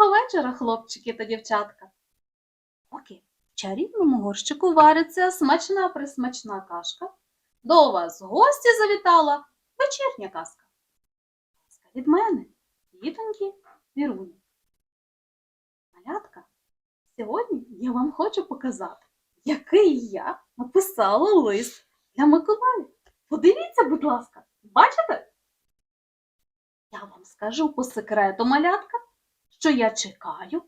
Доброго вечора, хлопчики та дівчатка. Поки в чарівному горщику вариться смачна присмачна кашка, до вас гості завітала вечірня казка. Казка від мене, дітоньки Віруні. Малятка, сьогодні я вам хочу показати, який я написала лист для Миколая. Подивіться, будь ласка, бачите? Я вам скажу по секрету, малятка, що я чекаю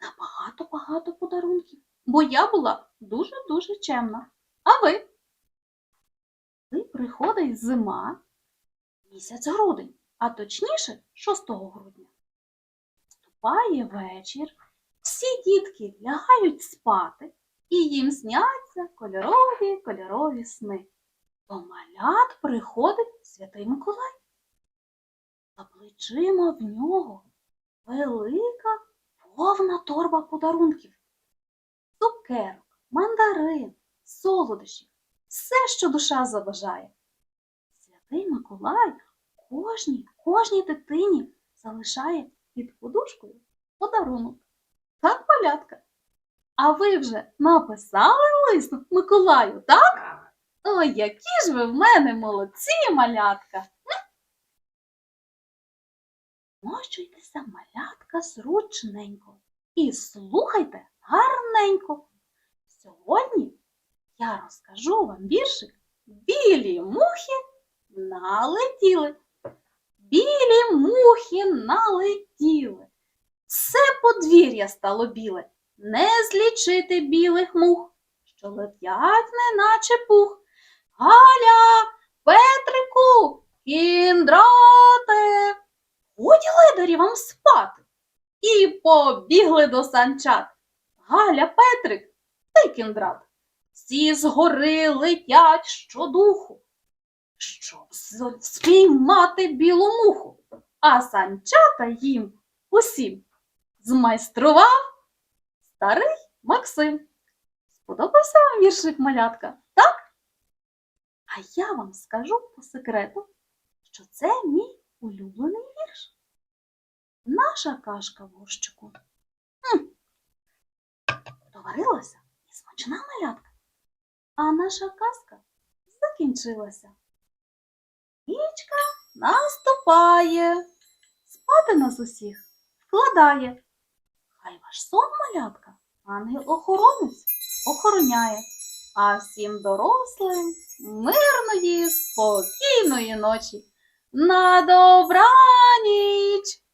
на багато-багато подарунків, бо я була дуже-дуже чемна. А ви? Ви приходить зима, місяць грудень, а точніше 6 грудня. Вступає вечір, всі дітки лягають спати, і їм сняться кольорові кольорові сни. До малят приходить святий Миколай. За плечима в нього велика повна торба подарунків. Цукерок, мандарин, солодощів, все, що душа забажає. Святий Миколай кожній, кожній дитині залишає під подушкою подарунок. Так, малятка? А ви вже написали лист Миколаю, так? Ой, які ж ви в мене молодці, малятка! Мощуйтеся, малятка, зручненько і слухайте гарненько. Сьогодні я розкажу вам віршик Білі мухи налетіли. Білі мухи налетіли. Все подвір'я стало біле, не злічити білих мух, що летять, неначе пух. Галя, Петрику, кіндрате. Годі вам спати. І побігли до санчат. Галя, Петрик та й кіндрат. Всі згори летять щодуху, щоб спіймати білу муху, а санчата їм усім змайстрував старий Максим. Сподобався вам віршик малятка, так? А я вам скажу по секрету, що це мій улюблений вірш. Наша кашка в горщику. Хм. Доварилася і смачна малятка. А наша казка закінчилася. Нічка наступає, спати нас усіх вкладає. Хай ваш сон, малятка, ангел-охоронець охороняє, а всім дорослим мирної, спокійної ночі. На добраніч!